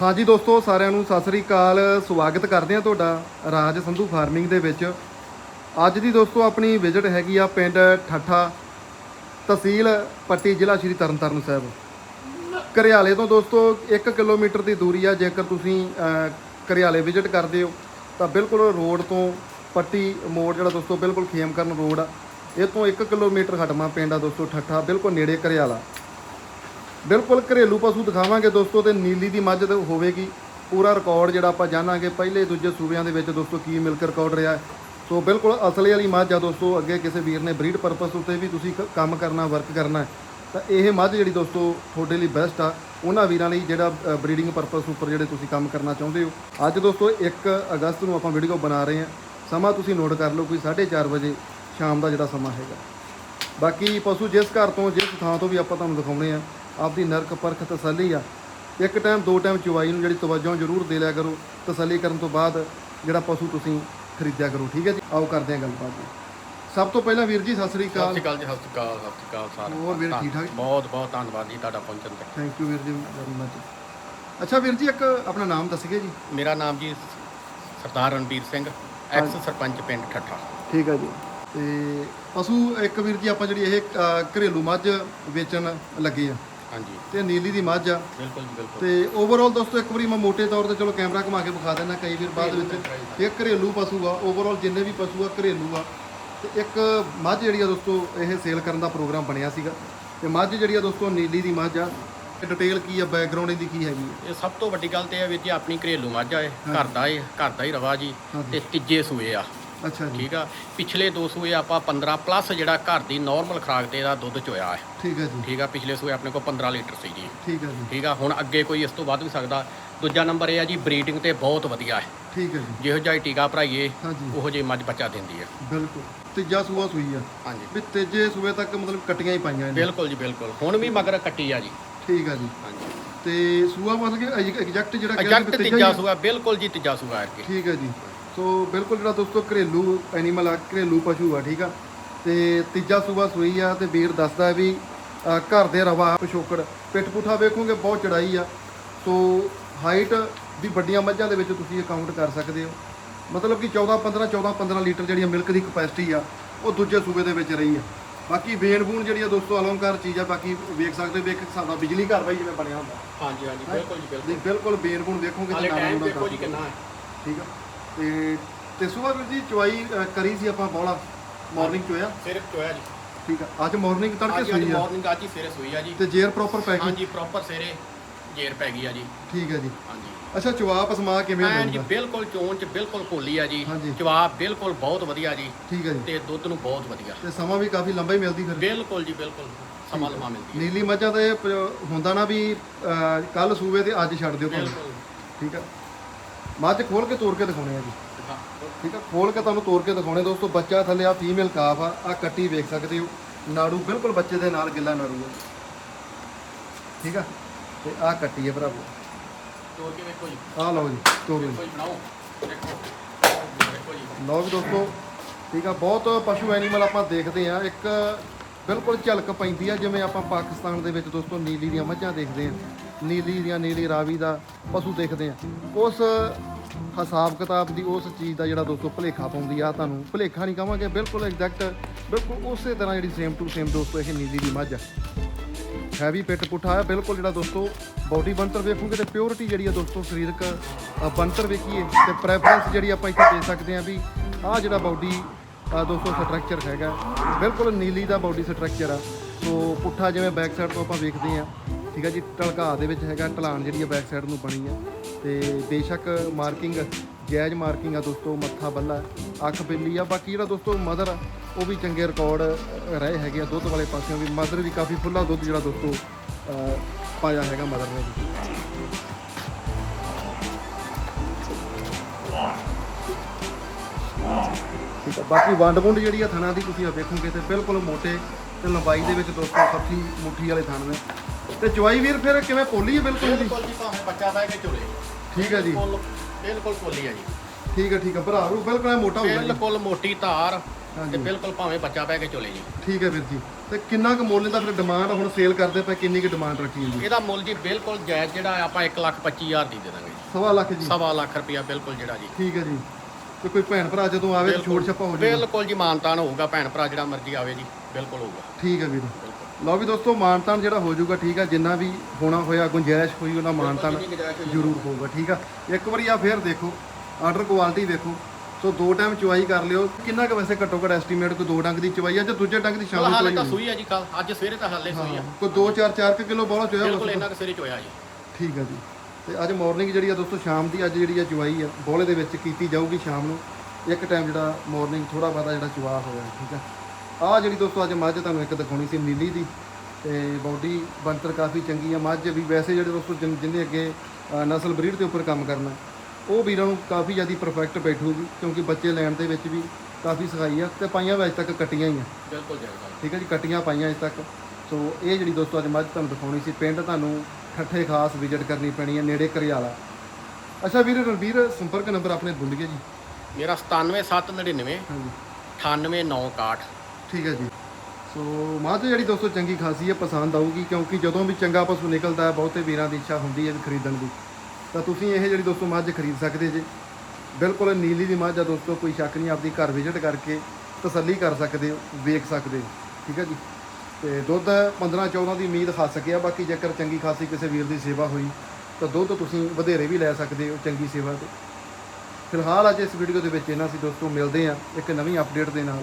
ਹਾਂਜੀ ਦੋਸਤੋ ਸਾਰਿਆਂ ਨੂੰ ਸਤਿ ਸ੍ਰੀ ਅਕਾਲ। ਸਵਾਗਤ ਕਰਦੇ ਹਾਂ ਤੁਹਾਡਾ ਰਾਜ ਸੰਧੂ ਫਾਰਮਿੰਗ ਦੇ ਵਿੱਚ। ਅੱਜ ਦੀ ਦੋਸਤੋ ਆਪਣੀ ਵਿਜ਼ਿਟ ਹੈਗੀ ਆ ਪਿੰਡ ਠੱਠਾ ਤਹਿਸੀਲ ਪੱਟੀ ਜ਼ਿਲ੍ਹਾ ਸ਼੍ਰੀ ਤਰਨਤਾਰਨ ਸਾਹਿਬ। ਕਰਿਆਲੇ ਤੋਂ ਦੋਸਤੋ 1 ਕਿਲੋਮੀਟਰ ਦੀ ਦੂਰੀ ਆ। ਜੇਕਰ ਤੁਸੀਂ ਅਹ, ਕਰਿਆਲੇ ਵਿਜ਼ਿਟ ਕਰਦੇ ਹੋ ਤਾਂ ਬਿਲਕੁਲ ਰੋਡ ਤੋਂ ਪੱਟੀ ਮੋੜ ਜਿਹੜਾ ਦੋਸਤੋ ਬਿਲਕੁਲ ਖੇਮ ਕਰਨ ਰੋਡ ਆ। ਇਹ ਤੋਂ 1 ਕਿਲੋਮੀਟਰ ਹਟਵਾ ਪਿੰਡ ਆ ਦੋਸਤੋ ਠੱਠਾ ਬਿਲਕੁਲ ਨੇੜੇ ਕਰਿਆਲਾ। ਬਿਲਕੁਲ ਘਰੇਲੂ ਪਸ਼ੂ ਦਿਖਾਵਾਂਗੇ ਦੋਸਤੋ ਤੇ ਨੀਲੀ ਦੀ ਮੱਝ ਤੇ ਹੋਵੇਗੀ ਪੂਰਾ ਰਿਕਾਰਡ ਜਿਹੜਾ ਆਪਾਂ ਜਾਣਾਂਗੇ, ਪਹਿਲੇ ਦੂਜੇ ਸੂਬਿਆਂ ਦੇ ਵਿੱਚ ਦੋਸਤੋ ਕੀ ਮਿਲਕ ਰਿਕਾਰਡ ਰਿਹਾ ਸੋ ਬਿਲਕੁਲ ਅਸਲੀ ਵਾਲੀ ਮੱਝ ਆ ਦੋਸਤੋ, ਅੱਗੇ ਕਿਸੇ ਵੀਰ ਨੇ ਬਰੀਡ ਪਰਪਸ ਉੱਤੇ ਵੀ ਤੁਸੀਂ ਕ- ਕੰਮ ਕਰਨਾ ਵਰਕ ਕਰਨਾ ਤਾਂ ਇਹ ਮੱਝ ਜਿਹੜੀ ਦੋਸਤੋ ਤੁਹਾਡੇ ਲਈ ਬੈਸਟ ਆ, ਉਹਨਾਂ ਵੀਰਾਂ ਲਈ ਜਿਹੜਾ ਬਰੀਡਿੰਗ ਪਰਪਸ ਉੱਪਰ ਜਿਹੜੇ ਤੁਸੀਂ ਕੰਮ ਕਰਨਾ ਚਾਹੁੰਦੇ ਹੋ। ਅੱਜ ਦੋਸਤੋ 1 ਅਗਸਤ ਨੂੰ ਆਪਾਂ ਵੀਡੀਓ ਬਣਾ ਰਹੇ ਹਾਂ। ਸਮਾਂ ਤੁਸੀਂ ਨੋਟ ਕਰ ਲਓ ਕੋਈ 4:30 ਵਜੇ ਸ਼ਾਮ ਦਾ ਜਿਹੜਾ ਸਮਾਂ ਹੈਗਾ। ਬਾਕੀ ਪਸ਼ੂ ਜਿਸ ਘਰ ਤੋਂ, ਜਿਸ ਥਾਂ ਤੋਂ ਵੀ ਆਪਾਂ ਤੁਹਾਨੂੰ ਦਿਖਾਉਣੇ ਆ ਆਪਦੀ ਨਰਕ ਪਰਖ ਤਸੱਲੀ ਆ। ਇੱਕ ਟਾਈਮ ਦੋ ਟਾਈਮ ਚੁਵਾਈ ਨੂੰ ਜਿਹੜੀ ਤਵੱਜੋ ਜ਼ਰੂਰ ਦੇ ਲਿਆ ਕਰੋ। ਤਸੱਲੀ ਕਰਨ ਤੋਂ ਬਾਅਦ ਜਿਹੜਾ ਪਸ਼ੂ ਤੁਸੀਂ ਖਰੀਦਿਆ ਕਰੋ ਠੀਕ ਹੈ ਜੀ? ਆਓ ਕਰਦੇ ਹਾਂ ਗੱਲਬਾਤ ਜੀ। ਸਭ ਤੋਂ ਪਹਿਲਾਂ ਵੀਰ ਜੀ ਸਤਿ ਸ੍ਰੀ ਸਤਿ ਅਕਾਲ ਸ਼੍ਰੀ ਅਕਾਲ ਜੀ ਸਤਿ ਸ਼੍ਰੀ ਅਕਾਲ ਸਤਿ ਸ਼੍ਰੀ ਅਕਾਲ ਸਾਰਿਆਂ ਹੋਰ ਵੀਰ ਠੀਕ ਠਾਕ? ਬਹੁਤ ਬਹੁਤ ਧੰਨਵਾਦ ਜੀ ਤੁਹਾਡਾ ਪਹੁੰਚਣ ਤੇ। ਥੈਂਕ ਯੂ ਵੀਰ ਜੀ ਵੈਰੀ ਮਚ ਅੱਛਾ ਵੀਰ ਜੀ ਇੱਕ ਆਪਣਾ ਨਾਮ ਦੱਸਿਓ ਜੀ। ਮੇਰਾ ਨਾਮ ਜੀ ਸਰਦਾਰ ਰਣਬੀਰ ਸਿੰਘ ਐਕਸ ਸਰਪੰਚ ਪਿੰਡ ਠੱਠਾ। ਠੀਕ ਹੈ ਜੀ। ਤੇ ਪਸ਼ੂ ਇੱਕ ਵੀਰ ਜੀ ਆਪਾਂ ਜਿਹੜੀ ਇਹ ਘਰੇਲੂ ਮੱਝ ਵੇਚਣ ਲੱਗੇ ਆ। ਹਾਂਜੀ। ਤੇ ਨੀਲੀ ਦੀ ਮੱਝ ਆ। ਬਿਲਕੁਲ ਜੀ ਬਿਲਕੁਲ। ਤੇ ਓਵਰਆਲ ਦੋਸਤੋ ਇੱਕ ਵਾਰੀ ਮੈਂ ਮੋٹے ਤੌਰ ਤੇ ਚਲੋ ਕੈਮਰਾ ਘੁਮਾ ਕੇ ਵਿਖਾ ਦਿੰਦਾ ਕਈ ਵਾਰ ਬਾਅਦ ਵਿੱਚ। ਇਹ ਘਰੇਲੂ ਪਸ਼ੂ ਆ ਓਵਰਆਲ ਜਿੰਨੇ ਵੀ ਪਸ਼ੂ ਆ ਘਰੇਲੂ ਆ। ਤੇ ਇੱਕ ਮੱਝ ਜਿਹੜੀ ਆ ਦੋਸਤੋ ਇਹ ਸੇਲ ਕਰਨ ਦਾ ਪ੍ਰੋਗਰਾਮ ਬਣਿਆ ਸੀਗਾ। ਤੇ ਮੱਝ ਜਿਹੜੀ ਆ ਦੋਸਤੋ ਨੀਲੀ ਦੀ ਮੱਝ ਆ। ਡਿਟੇਲ ਕੀ ਆ ਬੈਕਗ੍ਰਾਉਂਡ ਇਹਦੀ ਕੀ ਹੈਗੀ ਆ? ਇਹ ਸਭ ਤੋਂ ਵੱਡੀ ਗੱਲ ਤੇ ਇਹ ਹੈ ਵੀਰ ਜੀ ਆਪਣੀ ਘਰੇਲੂ ਮੱਝ ਆ ਇਹ। ਘਰ ਦਾ ਇਹ ਘਰ ਦਾ ਹੀ ਰਵਾ ਜੀ। ਤੇ ਤੀਜੇ ਸੂਏ ਆ। ਅੱਛਾ ਜੀ। ਠੀਕ ਆ। ਪਿਛਲੇ ਦੋ ਸੂਏ ਆਪਾਂ 15 ਪਲੱਸ ਜਿਹੜਾ ਘਰ ਦੀ ਨਾਰਮਲ ਖੁਰਾਕ ਤੇ ਇਹਦਾ ਦੁੱਧ ਚੋਇਆ ਹੈ। ਠੀਕ ਹੈ ਜੀ। ਠੀਕ ਆ ਪਿਛਲੇ ਸੂਏ ਆਪਣੇ ਕੋਲ 15 ਲੀਟਰ ਸੀ ਜੀ। ਠੀਕ ਹੈ ਜੀ। ਠੀਕ ਆ ਹੁਣ ਅੱਗੇ ਕੋਈ ਇਸ ਤੋਂ ਵੱਧ ਵੀ ਸਕਦਾ। ਦੂਜਾ ਨੰਬਰ ਇਹ ਆ ਜੀ ਬਰੀਡਿੰਗ ਤੇ ਬਹੁਤ ਵਧੀਆ ਹੈ। ਠੀਕ ਹੈ ਜੀ। ਜਿਹੋ ਜਿਹਾ ਹੀ ਟੀਕਾ ਭਰਾਈਏ ਹਾਂਜੀ ਉਹੋ ਜਿਹੀ ਮੱਝ ਬੱਚਾ ਦਿੰਦੀ ਹੈ। ਬਿਲਕੁਲ। ਤੀਜਾ ਸੂਆ ਸੂਈ ਆ। ਹਾਂਜੀ ਵੀ ਤੀਜੇ ਸੂਏ ਤੱਕ ਮਤਲਬ ਕੱਟੀਆਂ ਹੀ ਪਾਈਆਂ ਇਹਨੇ ਬਿਲਕੁਲ ਜੀ ਬਿਲਕੁਲ। ਹੁਣ ਵੀ ਮਗਰ ਕੱਟੀ ਆ ਜੀ। ਠੀਕ ਆ ਜੀ। ਹਾਂਜੀ ਤੇ ਸੂਆ ਮਤਲਬ ਕਿ ਐਗਜ਼ੈਕਟ ਜਿਹੜਾ ਕਹਿੰਦੇ ਐਗਜ਼ੈਕਟ ਵੀ ਤੀਜਾ ਹੀ- ਸੂਆ ਬਿਲਕੁਲ ਜੀ ਤੀਜਾ ਸੂਆ ਹੈ। ਠੀਕ ਹੈ ਜੀ। ਸੋ ਬਿਲਕੁਲ ਜਿਹੜਾ ਦੋਸਤੋ ਘਰੇਲੂ ਐਨੀਮਲ ਆ ਘਰੇਲੂ ਪਸ਼ੂ ਆ ਠੀਕ ਆ। ਤੇ ਤੀਜਾ ਸੂਬਾ ਸੂਈ ਆ ਤੇ ਵੀਰ ਦੱਸਦਾ ਵੀ ਘਰ ਦੇ ਰਵਾ ਪਿਛੋਕੜ। ਪਿੱਠ ਪੁੱਠਾ ਵੇਖੋਗੇ ਬਹੁਤ ਚੜਾਈ ਆ। ਸੋ ਹਾਈਟ ਵੀ ਵੱਡੀਆਂ ਮੱਝਾਂ ਦੇ ਵਿੱਚ ਤੁਸੀਂ ਅਕਾਊਂਟ ਕਰ ਸਕਦੇ ਹੋ। ਮਤਲਬ ਕਿ 14 15 14 15 ਲੀਟਰ ਜਿਹੜੀਆਂ ਮਿਲਕ ਦੀ ਕਪੈਸਿਟੀ ਆ ਉਹ ਦੂਜੇ ਸੂਬੇ ਦੇ ਵਿੱਚ ਰਹੀ ਆ। ਬਾਕੀ ਵੇਨ ਬੂਨ ਜਿਹੜੀ ਆ ਦੋਸਤੋ ਅਲੰਕਾਰ ਚੀਜ਼ ਆ ਬਾਕੀ ਵੇਖ ਸਕਦੇ ਹੋ ਵੀ ਇੱਕ ਹਿਸਾਬ ਦਾ ਬਿਜਲੀ ਘਰ ਬਾਈ ਜਿਵੇਂ ਬਣਿਆ ਹੁੰਦਾ। ਹਾਂਜੀ ਹਾਂਜੀ ਬਿਲਕੁਲ ਜੀ ਬਿਲਕੁਲ। ਬਿਲਕੁਲ ਵੇਨ ਬੂਨ ਤਾਂ ਨਾਮ ਠੀਕ ਆ? ਤੇ ਤੇ ਸੁਬਾਹ ਵੀਰ ਜੀ ਚੁਆਈ ਅ, ਕਰੀ ਸੀ ਆਪਾਂ ਬੌਲਾ ਮਾਰਨਿੰਗ ਚੋਇਆ? ਸਿਰਫ ਚੋਇਆ ਜੀ। ਠੀਕ ਆ ਅੱਜ ਮਾਰਨਿੰਗ ਤੜਕੇ ਅੱਜ ਅੱਜ ਸੂਈ ਆ? ਮਾਰਨਿੰਗ ਅੱਜ ਹੀ ਸਵੇਰੇ ਸੋਈ ਆ ਜੀ। ਤੇ ਜੇਰ ਪ੍ਰੋਪਰ ਪੈ ਗਈ? ਹਾਂਜੀ ਪ੍ਰੋਪਰ ਸਵੇਰੇ ਜੇਰ ਪੈ ਗਈ ਆ ਜੀ। ਠੀਕ ਹੈ ਜੀ। ਹਾਂਜੀ। ਅੱਛਾ ਚੁਆਪ ਸਮਾ ਕਿਵੇਂ ਐਨ ਜੀ ਬਿਲਕੁਲ ਚੋਣ ਚ ਬਿਲਕੁਲ ਭੋਲੀ ਆ ਜੀ। ਹਾਂਜੀ। ਜਵਾਬ ਬਿਲਕੁਲ ਬਹੁਤ ਵਧੀਆ ਜੀ। ਠੀਕ ਹੈ ਜੀ। ਤੇ ਦੁੱਧ ਨੂੰ ਬਹੁਤ ਵਧੀਆ। ਤੇ ਸਮਾਂ ਵੀ ਕਾਫੀ ਲੰਬਾ ਹੀ ਮਿਲਦੀ ਫਿਰ। ਬਿਲਕੁਲ ਜੀ ਬਿਲਕੁਲ। ਸਮਾਂ ਲੰਮਾ ਮਿਲਦੀ ਹੈ ਨੀਲੀ ਮੱਝਾਂ ਤੇ ਪ- ਹੁੰਦਾ ਨਾ ਵੀ ਕੱਲ ਸੂਵੇ ਤੇ ਅੱਜ ਛੱਡ ਦਿਓ ਭਾਵੇਂ। ਬਿਲਕੁਲ। ਠੀਕ ਆ। ਮੱਝ ਖੋਲ ਕੇ ਤੋੜ ਕੇ ਦਿਖਾਉਣੇ ਆ ਜੀ। ਠੀਕ ਆ? ਖੋਲ ਕੇ ਤੁਹਾਨੂੰ ਤੋੜ ਕੇ ਦਿਖਾਉਣੇ ਦੋਸਤੋ। ਬੱਚਾ ਥੱਲੇ ਆ ਫੀਮੇਲ ਕਾਫ ਆ। ਆ ਕੱਟੀ ਵੇਖ ਸਕਦੇ ਹੋ। ਨਾੜੂ ਬਿਲਕੁਲ ਬੱਚੇ ਦੇ ਨਾਲ ਗਿੱਲਾ ਨਾੜੂ ਹੈ ਠੀਕ ਆ? ਤੇ ਆ ਕੱਟੀ ਹੈ ਭਰਾਵੋ। ਤੋੜ ਕੇ ਵੇਖੋ ਜੀ। ਆ ਲਓ ਜੀ ਤੋੜ ਲਓ ਬਣਾਓ। ਦੇਖੋ ਲਓ ਵੀ ਦੋਸਤੋ। ਠੀਕ ਆ? ਬਹੁਤ ਪਸ਼ੂ ਐਨੀਮਲ ਆਪਾਂ ਦੇਖਦੇ ਆ। ਇੱਕ ਬਿਲਕੁਲ ਝਲਕ ਪੈਂਦੀ ਆ ਜਿਵੇਂ ਆਪਾਂ ਪਾਕਿਸਤਾਨ ਦੇ ਵਿੱਚ ਦੋਸਤੋ ਨੀਲੀ ਦੀਆਂ ਮੱਝਾਂ ਦੇਖਦੇ ਆ। ਨੀਲੀ ਦੀਆਂ ਨੀਲੀ ਰਾਵੀ ਦਾ ਪਸ਼ੂ ਦੇਖਦੇ ਆ। ਉਸ ਹਿਸਾਬ ਕਿਤਾਬ ਦੀ ਉਸ ਚੀਜ਼ ਦਾ ਜਿਹੜਾ ਦੋਸਤੋ ਭਲੇਖਾ ਪਾਉਂਦੀ ਆ ਤੁਹਾਨੂੰ ਭਲੇਖਾ ਨਹੀਂ ਕਹਾਂਗੇ ਬਿਲਕੁਲ ਐਗਜ਼ੈਕਟ ਬਿਲਕੁਲ ਉਸੇ ਤਰ੍ਹਾਂ ਜਿਹੜੀ ਸੇਮ ਟੂ ਸੇਮ ਦੋਸਤੋ ਇਹ ਨੀਲੀ ਦੀ ਮੱਝ ਆ। ਹੈਵੀ ਪਿੱਟ ਪੁੱਠਾ ਆ ਬਿਲਕੁਲ ਜਿਹੜਾ ਦੋਸਤੋ ਬਾਡੀ ਬੰਤਰ ਵੇਖੂਗੇ ਤੇ ਪਿਓਰਿਟੀ ਜਿਹੜੀ ਆ ਦੋਸਤੋ ਸਰੀਰਕ ਅ, ਬਣਤਰ ਵੇਖੀਏ ਤੇ ਪ੍ਰੈਫਰੈਂਸ ਜਿਹੜੀ ਆਪਾਂ ਇੱਥੇ ਦੇ ਸਕਦੇ ਆ ਵੀ ਆਹ ਜਿਹੜਾ ਬਾਡੀ ਦੋਸਤੋ ਸਟਰਕਚਰ ਹੈਗਾ ਬਿਲਕੁਲ ਨੀਲੀ ਦਾ ਬਾਡੀ ਸਟਰਕਚਰ ਆ। ਸੋ ਪੁੱਠਾ ਜਿਵੇਂ ਬੈਕ ਸਾਈਡ ਤੋਂ ਆਪਾਂ ਵੇਖਦੇ ਆ ਠੀਕ ਹੈ ਜੀ ਢਲਕਾ ਦੇ ਵਿੱਚ ਹੈਗਾ ਢਲਾਨ ਜਿਹੜੀ ਆ ਬੈਕ ਸਾਈਡ ਨੂੰ ਬਣੀ ਆ। ਤੇ ਬੇਸ਼ੱਕ ਮਾਰਕਿੰਗ ਜਾਇਜ਼ ਮਾਰਕਿੰਗ ਆ ਦੋਸਤੋ ਮੱਥਾ ਬੱਲਾ ਅੱਖ ਬਿੱਲੀ ਆ। ਬਾਕੀ ਜਿਹੜਾ ਦੋਸਤੋ ਮਦਰ ਆ, ਉਹ ਵੀ ਚੰਗੇ ਰਿਕਾਰਡ ਰਹੇ ਹੈਗੇ ਆ ਦੁੱਧ ਵਾਲੇ ਪਾਸਿਓਂ ਵੀ। ਮਦਰ ਵੀ ਕਾਫੀ ਖੁੱਲਾ ਦੁੱਧ ਜਿਹੜਾ ਦੋਸਤੋ ਪਾਇਆ ਹੈਗਾ ਮਦਰ ਨੇ ਜੀ ਠੀਕ ਆ ਬਾਕੀ ਵੰਡ ਵੁੰਡ ਜਿਹੜੀ ਆ ਥਣਾ ਦੀ ਤੁਸੀਂ ਆ ਵੇਖੋਗੇ ਤੇ ਬਿਲਕੁਲ ਮੋਟੇ ਤੇ ਲੰਬਾਈ ਦੇ ਵਿੱਚ ਦੋਸਤੋ ਸੱਠੀ ਮੁੱਠੀ ਵਾਲੇ ਥਣ ਨੇ ਤੇ ਚਵਾਈ ਵੀਰ ਫਿਰ ਕਿਵੇਂ ਪੋਲੀ ਹੈ ਬਿਲਕੁਲ ਦੀ ਬਿਲਕੁਲ ਜੀ ਭਾਵੇਂ ਬੱਚਾ ਦਾ ਕੇ ਚੋਲੇ ਠੀਕ ਹੈ ਜੀ। ਬਿਲਕੁਲ ਬਿਲਕੁਲ ਕੋਲੀ ਆ ਜੀ। ਠੀਕ ਹੈ ਠੀਕ ਹੈ। ਭਰਾ ਰੂ ਬਿਲਕੁਲ ਐਂ ਮੋਟਾ ਹੋਊਗਾ ਜੀ। ਬਿਲਕੁਲ ਮੋਟੀ ਧਾਰ। ਤੇ ਬਿਲਕੁਲ ਭਾਵੇਂ ਬੱਚਾ ਪੈ ਕੇ ਚੋਲੇ ਜੀ। ਠੀਕ ਹੈ ਵੀਰ ਜੀ। ਤੇ ਕਿੰਨਾ ਕੁ ਮੁੱਲ ਦਾ ਫਿਰ ਡਿਮਾਂਡ ਹੁਣ ਸੇਲ ਕਰਦੇ ਪਏ ਕਿੰਨੀ ਕੁ ਡਿਮਾਂਡ ਰੱਖੀ ਹੈ ਜੀ ਇਹਦਾ ਮੁੱਲ ਜੀ ਬਿਲਕੁਲ ਜਾਇਜ਼ ਜਿਹੜਾ ਹੈ ਆਪਾਂ 1 ਲੱਖ 25 ਹਜ਼ਾਰ ਦੀ ਦੇ ਦਾਂਗੇ ਜੀ। ਸਵਾ ਲੱਖ ਜੀ। ਸਵਾ ਲੱਖ ਰੁਪਇਆ ਬਿਲਕੁਲ ਜਿਹੜਾ ਜੀ। ਠੀਕ ਹੈ ਜੀ। ਤੇ ਕੋਈ ਭੈਣ ਭਰਾ ਜਦੋਂ ਆਵੇ ਛੋਟ ਛੱਪਾ ਹੋ ਜਾਊਗਾ। ਬਿਲਕੁਲ ਜੀ ਮਾਨਤਾਨ ਹੋਊਗਾ ਭੈਣ ਭਰਾ ਜਿਹੜਾ ਮਰਜ਼ੀ ਆਵੇ ਜੀ। ਬਿਲਕੁਲ ਹੋਊਗਾ। ਠੀਕ ਹੈ ਵੀਰ। ਲਓ ਵੀ ਦੋਸਤੋ ਮਾਨਤਾਨ ਜਿਹੜਾ ਹੋ ਜਾਊਗਾ ਠੀਕ ਆ ਜਿੰਨਾ ਵੀ ਹੋਣਾ ਹੋਇਆ ਗੁੰਜਾਇਸ਼ ਹੋਈ ਉਹਨਾਂ ਮਾਨਤਾਨ ਜਿੰਨੀ ਗੁੰਜਾਇਸ਼ ਹੋਈ ਜ਼ਰੂਰ ਹੋਊਗਾ। ਠੀਕ ਆ। ਇੱਕ ਵਾਰੀ ਆ ਫੇਰ ਦੇਖੋ ਆਰਡਰ ਕੁਆਲਿਟੀ ਦੇਖੋ। ਸੋ ਦੋ ਟਾਈਮ ਚੁਆਈ ਕਰ ਲਿਓ। ਕਿੰਨਾ ਕੁ ਵੈਸੇ ਘੱਟੋ ਘੱਟ ਐਸਟੀਮੇਟ ਕੋਈ ਦੋ ਡੰਗ ਦੀ ਚੁਆਈ ਆ ਜਾਂ ਦੂਜੇ ਡੰਗ ਦੀ ਸ਼ਾਮ ਨੂੰ ਹਾਲੇ ਚੁਆਈ ਤਾਂ ਹੋਣੀ? ਸੂਈ ਹੈ ਜੀ ਕੱਲ ਅੱਜ ਸਵੇਰੇ ਤਾਂ ਹਾਲੇ ਸੂਈ ਆ। ਹਾਂ, ਕੋਈ 2 4 4 ਕਿਲੋ ਬੋਲਾ ਚੋਇਆ ਬਿਲਕੁਲ ਇਹਨਾਂ ਕੁ ਸਵੇਰੇ ਚੋਇਆ ਜੀ। ਠੀਕ ਹੈ ਜੀ। ਤੇ ਅੱਜ ਮਾਰਨਿੰਗ ਜਿਹੜੀ ਆ ਦੋਸਤੋ ਸ਼ਾਮ ਦੀ ਅੱਜ ਜਿਹੜੀ ਆ ਚੁਆਈ ਆ ਬੋਲੇ ਦੇ ਵਿੱਚ ਕੀਤੀ ਜਾਊਗੀ ਸ਼ਾਮ ਨੂੰ। ਇੱਕ ਟਾਈਮ ਜਿਹੜਾ ਮਾਰਨਿੰਗ ਥੋੜਾ ਬਹੁਤਾ ਜਿਹੜਾ ਚੁਆ ਹੋਇਆ ਠੀਕ ਆ। ਆ ਜਿਹੜੀ ਦੋਸਤੋ ਅੱਜ ਮੱਝ ਤੁਹਾਨੂੰ ਇੱਕ ਦਿਖਾਉਣੀ ਸੀ ਨੀਲੀ ਦੀ ਤੇ ਬਾਡੀ ਬਣਤਰ ਕਾਫੀ ਚੰਗੀ ਆ। ਮੱਝ ਵੀ ਵੈਸੇ ਜਿਹੜੇ ਦੋਸਤੋ ਜਿਨ- ਅੱਗੇ ਨਸਲ ਬਰੀਡ ਦੇ ਉੱਪਰ ਕੰਮ ਕਰਨਾ ਉਹ ਵੀਰਾਂ ਨੂੰ ਕਾਫੀ ਜ਼ਿਆਦਾ ਪਰਫੈਕਟ ਬੈਠੂਗੀ ਕਿਉਂਕਿ ਬੱਚੇ ਲੈਣ ਦੇ ਵਿੱਚ ਵੀ ਕਾਫੀ ਸਖਾਈ ਆ ਤੇ ਪਾਈਆਂ ਵਿੱਚ ਤੱਕ ਕੱਟੀਆਂ ਹੀ ਆ। ਬਿਲਕੁਲ ਜਾਇਜ਼ ਠੀਕ ਹੈ ਜੀ ਕੱਟੀਆਂ ਪਾਈਆਂ ਅਜੇ ਤੱਕ। ਸੋ ਇਹ ਜਿਹੜੀ ਦੋਸਤੋ ਅੱਜ ਮੱਝ ਤੁਹਾਨੂੰ ਦਿਖਾਉਣੀ ਸੀ ਪਿੰਡ ਤੁਹਾਨੂੰ ਠੱਠੇ ਖਾਸ ਵਿਜ਼ਿਟ ਕਰਨੀ ਪੈਣੀ ਹੈ ਨੇੜੇ ਕਰਿਆਲਾ। ਅੱਛਾ ਵੀਰ ਰਣਵੀਰ ਸੰਪਰਕ ਨੰਬਰ ਆਪਣੇ ਭੁੱਲ ਗਏ ਜੀ? ਮੇਰਾ 97799 ਹਾਂਜੀ। 98961 ਠੀਕ ਹੈ ਜੀ। ਸੋ ਮੱਝ ਜਿਹੜੀ ਦੋਸਤੋ ਚੰਗੀ ਖਾਸੀ ਹੈ, ਪਸੰਦ ਆਊਗੀ ਕਿਉਂਕਿ ਜਦੋਂ ਵੀ ਚੰਗਾ ਪਸ਼ੂ ਨਿਕਲਦਾ ਹੈ, ਬਹੁਤੇ ਵੀਰਾਂ ਦੀ ਇੱਛਾ ਹੁੰਦੀ ਹੈ ਖਰੀਦਣ ਦੀ। ਤਾਂ ਤੁਸੀਂ ਇਹ ਜਿਹੜੀ ਦੋਸਤੋ ਮੱਝ ਖਰੀਦ ਸਕਦੇ ਜੇ। ਬਿਲਕੁਲ ਨੀਲੀ ਦੀ ਮੱਝ ਆ ਦੋਸਤੋ ਕੋਈ ਸ਼ੱਕ ਨਹੀਂ, ਆਪਦੀ ਘਰ ਵਿਜ਼ਿਟ ਕਰਕੇ ਤਸੱਲੀ ਕਰ ਸਕਦੇ ਹੋ, ਵੇਖ ਸਕਦੇ ਹੋ। ਠੀਕ ਹੈ ਜੀ। ਤੇ ਦੁੱਧ 15 14 ਦੀ ਉਮੀਦ ਖਾ ਸਕਿਆ, ਬਾਕੀ ਜੇਕਰ ਚੰਗੀ ਖਾਸੀ ਕਿਸੇ ਵੀਰ ਦੀ ਸੇਵਾ ਹੋਈ, ਤਾਂ ਦੁੱਧ ਤੁਸੀਂ ਵਧੇਰੇ ਵੀ ਲੈ ਸਕਦੇ ਹੋ ਚੰਗੀ ਸੇਵਾ ਤੇ। ਫਿਲਹਾਲ ਅੱਜ ਇਸ ਵੀਡੀਓ ਦੇ ਵਿੱਚ ਇਹਨਾਂ ਸੀ ਦੋਸਤੋ, ਮਿਲਦੇ ਹਾਂ ਇੱਕ ਨਵੀਂ ਅਪਡੇਟ ਦੇ ਨਾਲ।